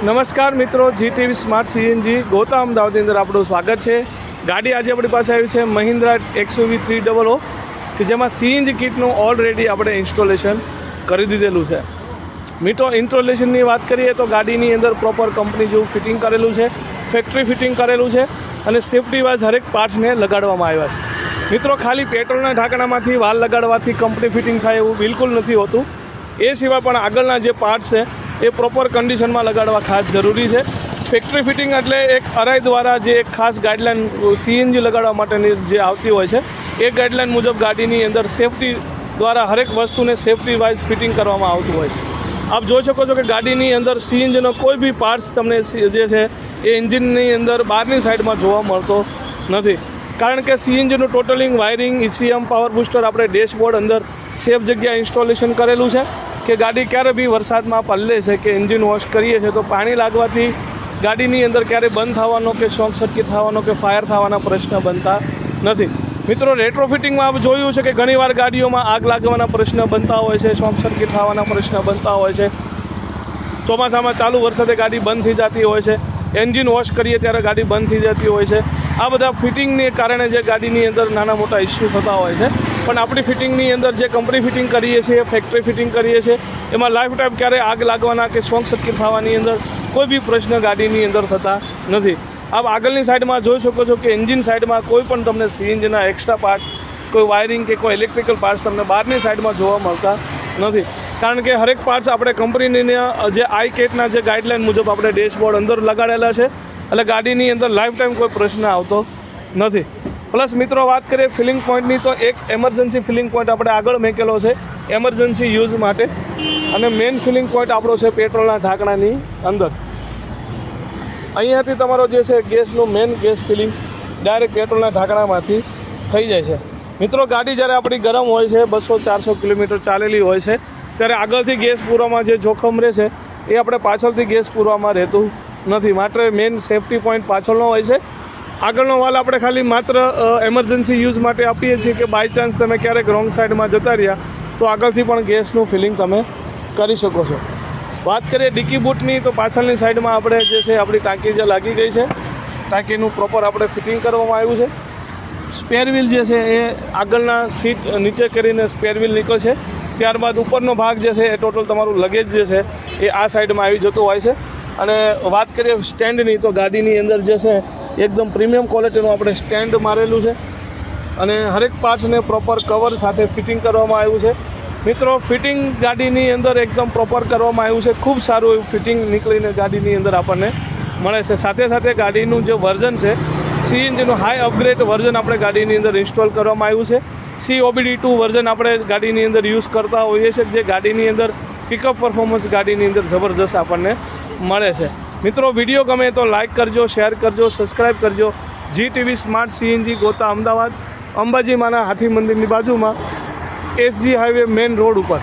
નમસ્કાર મિત્રો, G TV smart CNG Gota અમદાવાદની અંદર આપણું સ્વાગત છે. ગાડી આજે આપણી પાસે આવી છે Mahindra XUV three double O કે જેમાં સીએનજી કિટનું ઓલરેડી આપણે ઇન્સ્ટોલેશન કરી દીધેલું છે. મિત્રો ઇન્સ્ટોલેશનની વાત કરીએ તો ગાડીની અંદર પ્રોપર કંપની જેવું ફિટિંગ કરેલું છે ફેક્ટરી ફિટિંગ કરેલું છે, અને સેફટી વાઇઝ હરેક પાર્ટ્સને લગાડવામાં આવ્યા છે. મિત્રો, ખાલી પેટ્રોલના ઢાંકણામાંથી વાલ લગાડવાથી કંપની ફિટિંગ થાય એવું બિલકુલ નથી હોતું. એ સિવાય પણ આગળના જે પાર્ટ્સ છે એ પ્રોપર કન્ડિશનમાં લગાડવા ખાસ જરૂરી છે. ફેક્ટરી ફિટિંગ એટલે એક અરાઈ દ્વારા જે એક ખાસ ગાઈડલાઇન સીએનજી લગાડવા માટેની જે આવતી હોય છે, એ ગાઈડલાઇન મુજબ ગાડીની અંદર સેફટી દ્વારા હરેક વસ્તુને સેફટી વાઇઝ ફિટિંગ કરવામાં આવતું હોય છે. આપ જોઈ શકો છો કે ગાડીની અંદર સીએનજીનો કોઈ બી પાર્ટ્સ તમને જે છે, એ એન્જિનની અંદર બહારની સાઈડમાં જોવા મળતો નથી. કારણ કે સીએનજીનું totalling wiring ECM power booster આપણે ડેશબોર્ડ અંદર સેફ જગ્યાએ ઇન્સ્ટોલેશન કરેલું છે. કે ગાડી ક્યારે બી વરસાદમાં પલ્લે છે કે એન્જિન વોશ કરીએ છીએ તો પાણી લાગવાથી ગાડીની અંદર ક્યારે બંધ થવાનો કે શોર્ટ સર્કિટ થવાનો કે ફાયર થવાના પ્રશ્ન બનતા નથી. મિત્રો રેટ્રો ફિટિંગમાં જોયું છે કે ઘણીવાર ગાડીઓમાં આગ લાગવાના પ્રશ્ન બનતા હોય છે, શોર્ટ સર્કિટ થવાના પ્રશ્ન બનતા હોય છે. ચોમાસામાં ચાલુ વરસાદે ગાડી બંધ થઈ જતી હોય છે. એન્જિન વોશ કરીએ ત્યારે ગાડી બંધ થઈ જતી હોય છે. આ બધા ફિટિંગને કારણે જે ગાડીની અંદર નાના મોટા ઇસ્યુ થતા હોય છે. પણ આપણી ફિટિંગની અંદર જે કંપની ફિટિંગ કરીએ છીએ ફેક્ટરી ફિટિંગ કરીએ છીએ, એમાં લાઈફ ટાઈમ ક્યારે આગ લાગવાના કે શોક સર્કિટ થવાની અંદર કોઈ બી પ્રશ્ન ગાડીની અંદર થતા નથી. આપ આગળની સાઈડમાં જોઈ શકો છો કે એન્જિન સાઈડમાં કોઈ પણ તમને સીએનજીના એક્સ્ટ્રા પાર્ટ્સ કોઈ વાયરિંગ કે કોઈ ઇલેક્ટ્રિકલ પાર્ટ્સ તમને બહારની સાઈડમાં જોવા મળતા નથી. કારણ કે હરેક પાર્ટ્સ આપણે કંપનીની જે આઈ કેટના જે ગાઈડલાઇન મુજબ આપણે ડેશબોર્ડ અંદર લગાડેલા છે. એટલે ગાડીની અંદર લાઈફ ટાઈમ કોઈ પ્રશ્ન આવતો નથી. પ્લસ મિત્રો વાત કરીએ ફિલિંગ પોઈન્ટની તો એક એમરજન્સી ફિલિંગ પોઈન્ટ આપણે આગળ મેકેલો છે. એમરજન્સી યુઝ માટે. અને મેઇન ફિલિંગ પોઈન્ટ આપણો છે પેટ્રોલના ઢાંકણાની અંદર. અહીંયાથી તમારો જે છે ગેસનું મેઇન ગેસ ફિલિંગ ડાયરેક્ટ પેટ્રોલના ઢાંકણામાંથી થઈ જાય છે. મિત્રો ગાડી જ્યારે આપણી ગરમ હોય છે, બસો ચારસો કિલોમીટર ચાલેલી હોય છે, ત્યારે આગળથી ગેસ પૂરવામાં જે જોખમ રહે છે એ આપણે પાછળથી ગેસ પૂરવામાં રહેતું નથી. માત્ર મેઇન સેફટી પોઈન્ટ પાછળનો હોય છે. આગળનો વાલ આપણે ખાલી માત્ર એમરજન્સી યુઝ માટે આપીએ છીએ કે બાય ચાન્સ તમે ક્યારેક રોંગ સાઈડમાં જતા રહ્યા, તો આગળથી પણ ગેસનું ફિલિંગ તમે કરી શકો છો. વાત કરીએ ડિકી બૂટની, તો પાછળની સાઈડમાં આપણે જે છે આપણી ટાંકી જે લાગી ગઈ છે, ટાંકીનું પ્રોપર આપણે ફિટિંગ કરવામાં આવ્યું છે. સ્પેર વ્હીલ જે છે એ આગળના સીટ નીચે કરીને સ્પેર વ્હીલ નીકળશે ત્યારબાદ ઉપરનો ભાગ જે છે એ ટોટલ તમારું લગેજ જે છે એ આ સાઈડમાં આવી જતો હોય છે. અને વાત કરીએ સ્ટેન્ડની, તો ગાડીની અંદર જે છે, એકદમ પ્રીમિયમ ક્વોલિટીનું આપણે સ્ટેન્ડ મારેલું છે. અને હરેક પાર્ટ્સને પ્રોપર કવર સાથે ફિટિંગ કરવામાં આવ્યું છે. મિત્રો ફિટિંગ ગાડીની અંદર એકદમ પ્રોપર કરવામાં આવ્યું છે. ખૂબ સારું એવું ફિટિંગ નીકળીને ગાડીની અંદર આપણને મળે છે. સાથે સાથે ગાડીનું જે વર્ઝન છે સીએનજીનું હાઈ અપગ્રેડ વર્ઝન આપણે ગાડીની અંદર ઇન્સ્ટોલ કરવામાં આવ્યું છે. સી ઓબીડી ટુ વર્ઝન આપણે ગાડીની અંદર યુઝ કરતા હોઈએ છીએ, જે ગાડીની અંદર પિકઅપ પરફોર્મન્સ ગાડીની અંદર જબરદસ્ત આપણને મળે છે. મિત્રો વીડિયો ગમે તો લાઇક કરજો શેર કરજો સબસ્ક્રાઈબ કરજો. G TV smart CNG Gota Ahmedabad, Ambaji માના હાથી મંદિરની બાજુમાં એસજી હાઈવે મેઇન રોડ ઉપર.